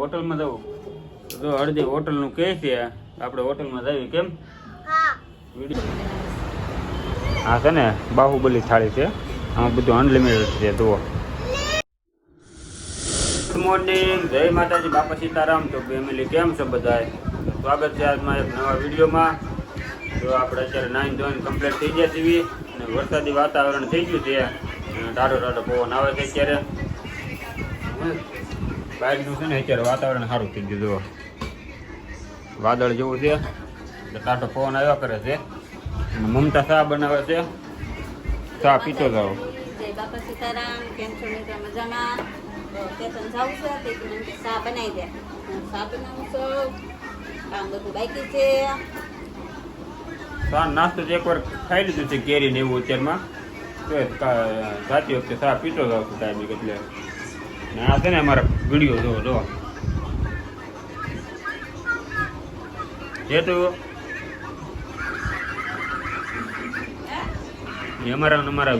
હોટલમાં જવું જો હળદી હોટલનું કહે છે આપણે હોટલમાં જઈએ કેમ? હા. છે ને બાહુબલી થાળી છે. આમાં બધું અનલિમિટેડ છે જુઓ. ગુડ મોર્નિંગ જય માતાજી બાપા સીતારામ. તો ફેમિલી કેમ છો બધાય? સ્વાગત છે આજમાં એક નવા વિડીયોમાં. તો આપણે અત્યારે નાઈન ધોઈને કમ્પ્લીટ થઈ ગયા છીએ. અને વરસાદી વાતાવરણ થઈ ગયું છે. ટાઢો ટાઢો પવન આવે છે અત્યારે. બહારનું છે ને અત્યારે વાતાવરણ સારું થઈ ગયું જુઓ. વાદળ જેવું છે. એટલે ટાઢો પવન આવ્યા કરે છે. મમતા શા બનાવે છે. ચા પીતો જાઓ. ચા ચા ચા નાસ્તો એક એકવાર ખાઈ લીધું છે કેરી ને એવું અત્યારમાં. જાતી વખતે ચા પીતો જાવ છું ટાઈમે એટલે. આ છે ને અમારા વીડિયો જો જો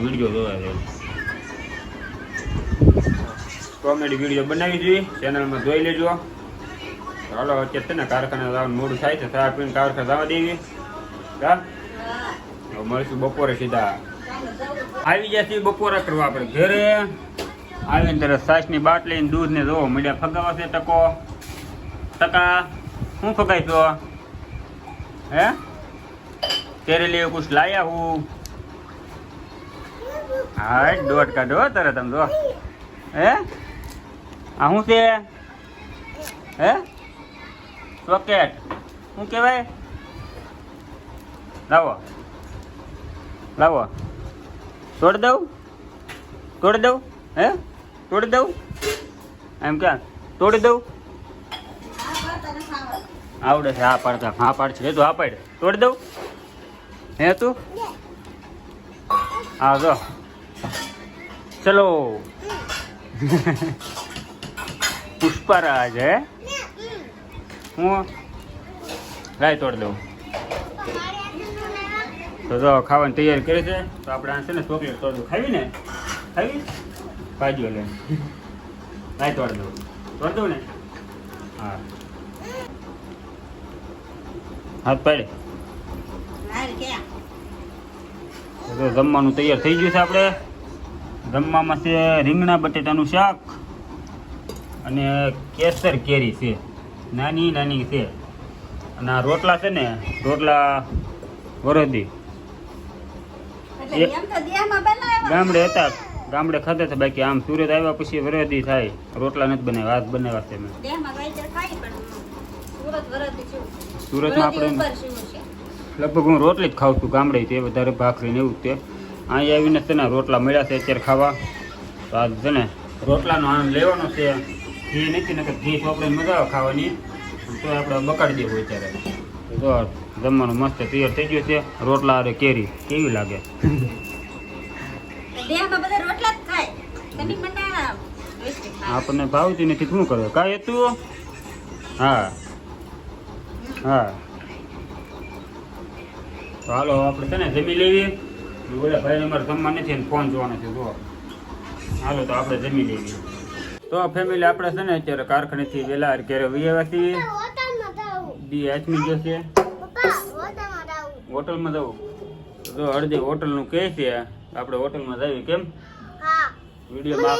વીડિયો જોવા છે. કોમેડી વીડિયો બનાવી જોઈએ ચેનલમાં જોઈ લેજો. ચાલો અત્યારે છે ને કારખાના મોડું થાય છે. ચા પીને કારખાને જવા દેવી. હા, મળીશું બપોરે સીધા. આવી જશે બપોરે કરવા આપણે ઘરે. આવીને તરત સાસની બાટલી દૂધને જોવો મળ્યા. ફગાવા છે ટકો. ટકા શું ફગાઈ છો હે? તેરે લીએ કુછ લાયા હું. હા દોઢ કાઢો હો તરત તમે જો. હે? આ શું છે? હે? સોકેટ. શું કહેવાય? લાવો. લાવો. તોડી દઉં? તોડી દઉં? હે? તોડી દઉં? એમ કે, તોડી દઉં. આવડે છે હા પાડતા હા પાડ છે તો હા પાડ. તોડી દઉં? હે તું? હા, જો. ચલો. પુષ્પરાજ, હે? હું? રાય તોડી દઉં. તો જો, ખાવાની તૈયારી કરી છે. તો આપણે આ છે ને, ચોકલેટ દઉં. ખાવી ને? ખાવી? ભાજીઓ લે ભાઈ તોડ દઉં. તોડ દઉં ને? હા. હાથ પાડે. જમવાનું તૈયાર થઈ ગયું છે આપણે. જમવામાં છે રીંગણા બટેટાનું શાક અને કેસર કેરી છે. નાની નાની છે. અને આ રોટલા છે ને રોટલા વરદી. એટલે એ- એમ તો દેહમાં બનાવ્યા. ગામડે હતા. ગામડે ખાતા હતા બાકી આમ સુરત આવ્યા પછી વરદી થાય. રોટલા નથી બનાવ્યા હાથ બનાવ્યા છે મેં. સુરતમાં આપણે? લગભગ હું રોટલી જ ખાઉં છું ગામડે તે વધારે ભાખરી ને એવું તે. અહીં આવીને છે ને રોટલા મળ્યા છે અત્યારે ખાવા. તો આ છે ને રોટલાનો આનંદ લેવાનો છે. ઘી નથી નકર ઘી ચોપડીને મજા આવે ખાવાની. તો આપણે બકાડી દેવું અત્યારે. તો જમવાનું મસ્ત તૈયાર થઈ ગયું છે. રોટલા અરે કેરી કેવી લાગે દેહમાં બધા રોટલા જ ખાય કદી મંડાણા વૈષ્ણવ ખાય. આપણને ભાવતી નથી શું કરે? કાંઈ હતું? હા. હા. તો હાલો આપણે છે ને જમી લેવી. ઓલા ભાઈ અમારે જમવા નથી અને ફોન જોવાનો છે જો હાલો તો આપણે જમી લેવી. તો ફેમિલી આપણે છે ને અત્યારે કારખાનેથી વહેલા ક્યારે વૈયા બી હાથમી જશે હોટલમાં જવું તો જો અડધી હોટલનું કહે છે આપણે હોટલમાં જઈએ કેમ? વિડીયોમાં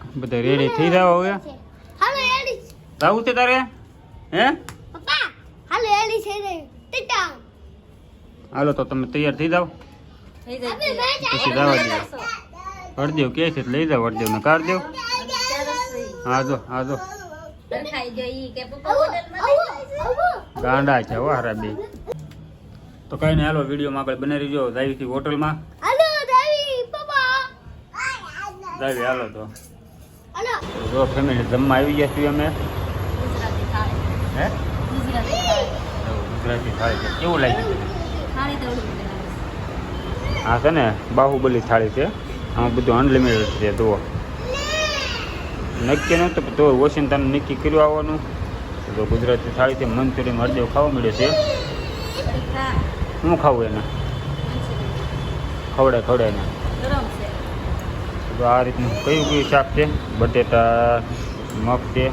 બધા રેડી થઈ જાવ હવે? જવું છે તારે? હે? હાલો તો તમે તૈયાર થઈ જાવ થઈ જાવ પછી જાવ દે. હળદેવ કે છે લઈ જાવ હળદેવ ને કાર દેવ. હા જો હા જો. પપ્પા. ગાંડા છે હો હારા બે. તો કઈ નહીં હાલો વિડીયોમાં આગળ બનાવી રહીજો. જાય છે હોટલમાં. જાવી હાલો તો. જો ફેમિલી જમવા આવી ગયા છીએ અમે. ગુજરાતી હે? ગુજરાતી થાળી. કેવું લાગ્યું? તને લાગે છે. ને બાહુબલી થાળી છે. આમાં બધું અનલિમિટેડ છે જુઓ. નક્કી નહોતું તો વોશિંગ્ટન નક્કી કર્યું આવવાનું. તો ગુજરાતી થાળી છે મંચુરિયન હળદેવ ખાવા મળ્યો છે. શું ખાવું એને? ખવડે ખવડે ખવડાય ને ગરમ છે. તો આ રીતનું કયું કયું શાક છે? બટેટા, મગ છે.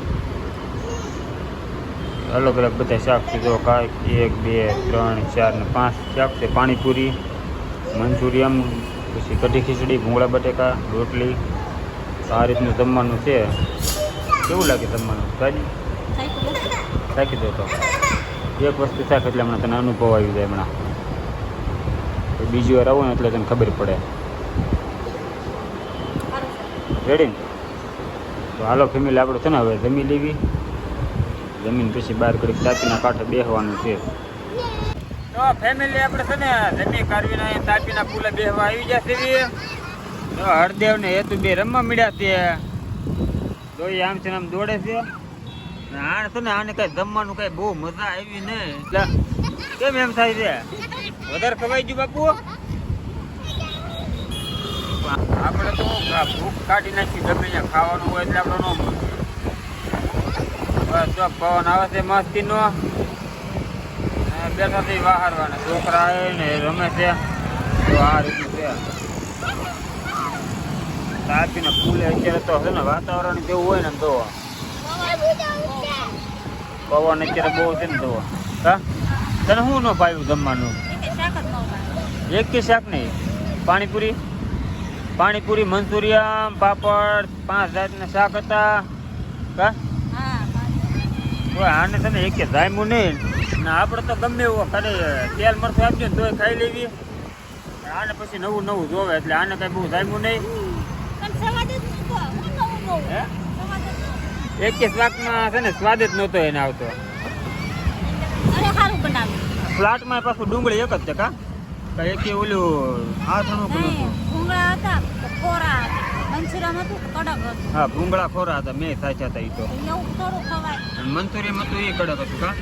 અલગ અલગ બધા શાક છે. જો કાંઈક એક, બે, ત્રણ, ચાર ને પાંચ શાક છે. પાણીપુરી મંચુરિયમ પછી કઢી ખીચડી, ભૂંગળા બટેકા, રોટલી. આ રીતનું જમવાનું છે. કેવું લાગે જમવાનું? સાજી થાકી દો તો. એક વસ્તુ શાક એટલે હમણાં તને અનુભવ આવી જાય હમણાં. બીજી વાર આવો ને એટલે તને ખબર પડે. રેડી તો હાલો ફેમિલી, આપણે છે ને હવે જમી લેવી. જમીન પછી બહાર કરી તાપીના કાંઠે બેસવાનું છે. તો ફેમિલી, આપણે છે ને જમી કાઢવીને તાપીના પુલે બેસવા આવી જશે તો હરદેવ ને હેતુ બે રમવા મળ્યા છે. તો એ આમ છે આમ દોડે છે. ને આને છે ને આને કઈ જમવાનું કઈ બહુ મજા આવી નહીં એટલે કેમ એમ થાય છે? વધારે ખવાઈ ગયું બાપુ? આપણે તો ભૂખ કાઢી નાખી જમીને ખાવાનું હોય એટલે આપણે ન બસ જો પવન આવે છે મસ્તીનો. ને બેઠા થી વાહરવાના. છોકરા આવે ને રમે છે. તો આ રીતનું છે. તાપીને ફૂલે અત્યારે તો છે ને વાતાવરણ જેવું હોય ને તો. પવન અત્યારે બહુ છે ને તો. હા? તને શું ન ભાવ્યું જમવાનું. એક કે શાક નહીં. પાણીપુરી? પાણીપુરી મંચુરિયમ પાપડ પાંચ જાતના શાક હતા. કા? હા કોઈ આને છે ને એક જામ્યું નહીં. ને આપણે તો ગમે એવો ખાલી તેલ મરતું આપજો ને તોય ખાઈ લેવી. આને પછી નવું નવું જોવે એટલે આને કઈ બહુ જામ્યું નહીં. એક કે શાકમાં છે ને સ્વાદ જ નહોતો એને આવતો. ફ્લાટમાં પાછું ડુંગળી એક જ છે કા? કઈ એક ઓલું આથણું હતું ભૂંગળા હતા કોરા હતા. મંચુરિયન હતું તો કડક હતું. હા ભૂંગળા ખોરા હતા મેં સાચા હતા એ તો. એવું થોડું ખવાય. અને મંચુરિયન હતું એ કડક હતું કા?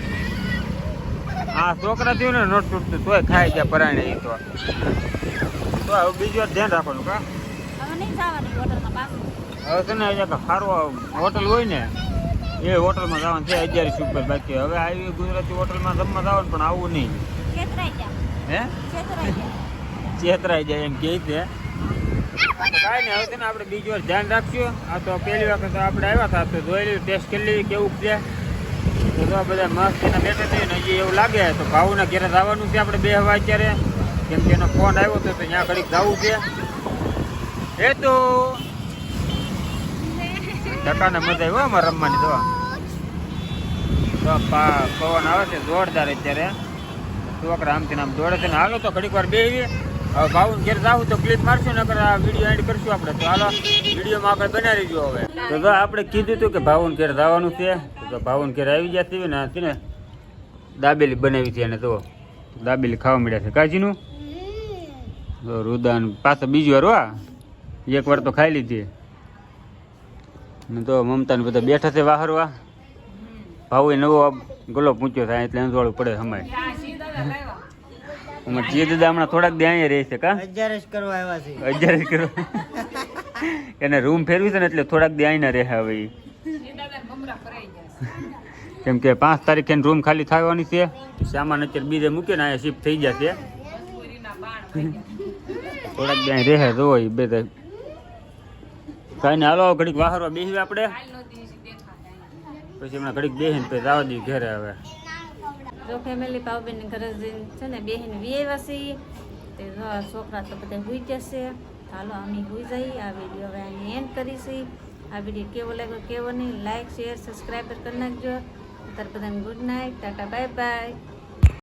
આ છોકરા થયું ને નોટ તૂટતું તોય ખાય છે પરાણે એ તો. તો હવે બીજી વાર ધ્યાન રાખવાનું કા? હવે નહીં જવાની હોટલમાં પાછું. હવે છે ને અહીંયા સારું હોટલ હોય ને એ હોટલમાં જવાનું છે અગિયાર સુપર બાકી. હવે આવી ગુજરાતી હોટલમાં જમવા જવાનું પણ આવું નહીં. હે? છેતરાઈ જાય એમ કહે છે. કાંઈ નહીં, હવે છે ને આપણે બીજી વાર ધ્યાન રાખશું આ તો પહેલી વખત આપણે આવ્યા હતા, તો જોઈ લીધું ટેસ્ટ કરી લીધી, કેવું છે? તો બધા મસ્ત એના બેઠા થઈને હજી એવું લાગે તો ભાવના ઘેરે જવાનું છે આપણે બે હવા અત્યારે. કેમ કે એનો ફોન આવ્યો હતો તો ત્યાં ઘડીક જવું છે. એ તો? ટકાને મજા આવ્યો રમવાની તો તો પવન આવે છે, જોરદાર અત્યારે. છોકરા આમથી આમ દોડે છે હાલો તો ઘડીક વાર બેસી હવે ભાવન ઘેર જાવું તો ક્લિપ મારશું, નકર આ વીડિયો એડ કરશું આપણે. તો હાલો વિડીયોમાં આગળ બનાવી જો હવે. તો જો આપણે કીધું હતું કે ભાવન ઘેર જવાનું છે, તો ભાવન ઘેર આવી ગયા છે ને છે ને, દાબેલી બનાવી છે એને, તો દાબેલી ખાવા મળ્યા છે. કાજીનું? તો રુદાન પાછો બીજી વાર વા એક વાર તો ખાઈ લીધી. ને તો મમતા ને બધા બેઠા છે વાહરવા. ભાવ નવો ગલો પૂંચ્યો થાય એટલે અંજવાળું પડે હમાય. અમારે જે દાદા હમણાં થોડાક દે અહીંયા રહે છે કા? અગિયારસ કરવા આવ્યા છે. અગિયાર કરો એને રૂમ ફેરવી છે ને એટલે થોડાક દે અહીંયા રહે હવે. કેમ કે પાંચ તારીખે રૂમ ખાલી થવાની છે. સામાન અત્યારે બીજે મૂકીને અહીંયા શિફ્ટ થઈ જશે થોડાક દે અહીં રહે જોવો ઈ બે કાંઈ ને હાલો ઘડીક વાહરવા બેસીએ આપણે. પછી હમણાં ઘડીક બેસીને પછી જવા દઈએ ઘરે હવે જો ફેમિલી પાવબેન ઘરે જઈને છે ને બેહીને વિયેવા છીએ, તે છોકરા તો બધા હોઈ જશે ચાલો અમે હોઈ જઈએ. આ વીડિયો હવે અહીં એન્ડ કરીશી આ વીડિયો કેવો લાગ્યો કેવો નહીં લાઈક શેર સબસ્ક્રાઈબર કરી નાખજો. અત્યારે બધાને good night tata bye bye